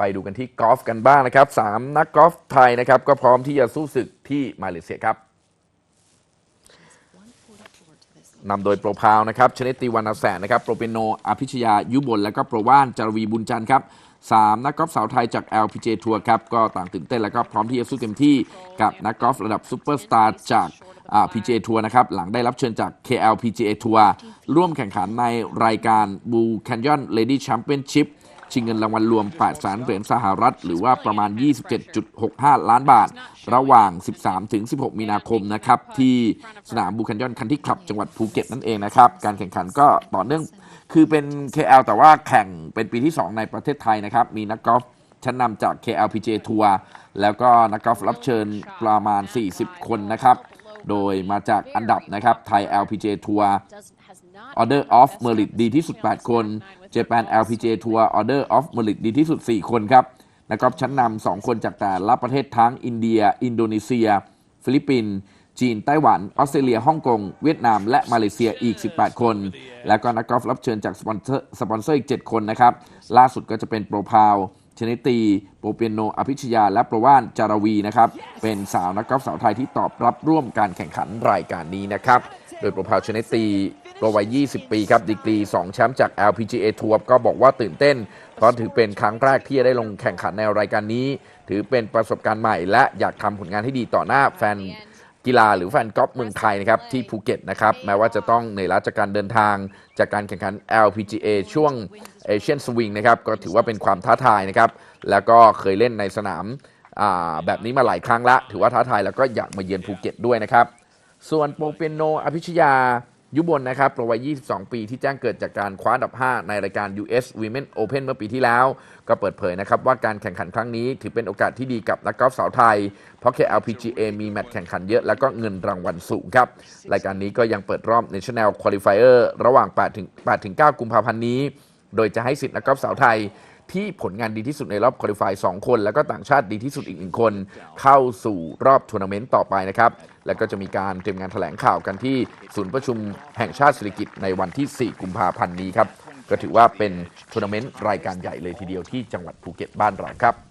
ไปดูกันที่กอล์ฟกันบ้างนะครับสามนักกอล์ฟไทยนะครับก็พร้อมที่จะสู้ศึกที่มาเลเซียครับนำโดยโปรพาวนะครับชนิดตีวันาแสนนะครับโปรเปโนอภิชยายุบล และก็โปรว่านจารวีบุญจันทร์ครับสามนักกอล์ฟสาวไทยจาก LPG ทัวร์ครับก็ต่างตื่นเต้นและก็พร้อมที่จะสู้เต็มที่กับนักกอล์ฟระดับซูเปอร์สตาร์จากอ่า PGA ทัวร์นะครับหลังได้รับเชิญจาก KL PGA ทัวร์ร่วมแข่งขันในรายการ Bull Canyon Lady Championship ชิงเงินรางวัลรวม8แสนเหรียญสหรัฐ หรือว่าประมาณ 27.65 ล้านบาท ระหว่าง 13-16 มีนาคมนะครับที่สนามบูคันยอนคันที่คลับจังหวัดภูเก็ตนั่นเองนะครับ การแข่งขันก็ต่อเนื่องคือเป็น KL แต่ว่าแข่งเป็นปีที่ 2 ในประเทศไทยนะครับ มีนักกอล์ฟชั้นนำจาก KL PGA ทัวร์แล้วก็นักกอล์ฟรับเชิญประมาณ 40 คนนะครับ โดยมาจากอันดับนะครับไทย LPGA ทัวร์ Order of Merit ดีที่สุด 8 คน Japan LPGA Tour Order of Merit ดีที่สุด 4 คนครับนะครับชั้นนำ2คนจากแต่ละประเทศทั้งอินเดีย อินโดนีเซีย ฟิลิปปินส์จีน ไต้หวัน ออสเตรเลีย ฮ่องกง เวียดนาม และมาเลเซียอีก 18 คน แล้วก็นักกอล์ฟรับเชิญจากสปอนเซอร์สปอนเซอร์อีก 7 คนนะครับ ล่าสุดก็จะเป็นโปรพาวชนิตีโปรเปียโน อภิชยา และประว่านจารวีนะครับ เป็นสาวนักกอล์ฟสาวไทยที่ตอบรับร่วมการแข่งขันรายการนี้นะครับ โดยโปรพาวชนิตีโปรวัย 20 ปีครับดีกรี 2 แชมป์จาก LPGA ทัวร์ก็บอกว่าตื่นเต้น เพราะถือเป็นครั้งแรกที่จะได้ลงแข่งขันในรายการนี้ ถือเป็นประสบการณ์ใหม่ และอยากทำผลงานให้ดีต่อหน้าแฟน กีฬาหรือแฟนกอล์ฟเมืองไทยนะครับที่ภูเก็ตนะครับแม้ว่าจะต้องเหนื่อยล้าจากการเดินทางจากการแข่งขัน LPGA ช่วงเอเชียนสวิงนะครับก็ถือว่าเป็นความท้าทายนะครับแล้วก็เคยเล่นในสนามอ่าแบบนี้มาหลายครั้งละ ถือว่าท้าทายแล้วก็อยากมาเยือนภูเก็ตด้วยนะครับ ส่วนโปรเปียโนอภิชยา ยุบลนะครับประวัย 22 ปีที่แจ้งเกิดจากการคว้าอันดับ 5 ในรายการ US Women Open เมื่อปีที่แล้ว ก็เปิดเผยนะครับว่าการแข่งขันครั้งนี้ถือเป็นโอกาสที่ดีกับนักกอล์ฟสาวไทย เพราะ KLPGA มีแมตช์แข่งขันเยอะแล้วก็เงินรางวัลสูงครับ รายการนี้ก็ยังเปิดรอบ National Qualifier ระหว่าง8ถึง8ถึง9กุมภาพันธ์นี้ โดยจะให้สิทธิ์นักกอล์ฟสาวไทยที่ผลงานดีที่สุดในรอบคุริฟาย2คน แล้วก็ต่างชาติดีที่สุดอีกหนึ่งคน เข้าสู่รอบทัวร์นาเมนต์ต่อไปนะครับ และก็จะมีการเตรียมงานแถลงข่าวกันที่ศูนย์ประชุมแห่งชาติสิริกิตในวันที่ 4 กุมภาพันธ์นี้ครับ ก็ถือว่าเป็นทัวร์นาเมนต์รายการใหญ่เลยทีเดียวที่จังหวัดภูเก็ตบ้านเราครับ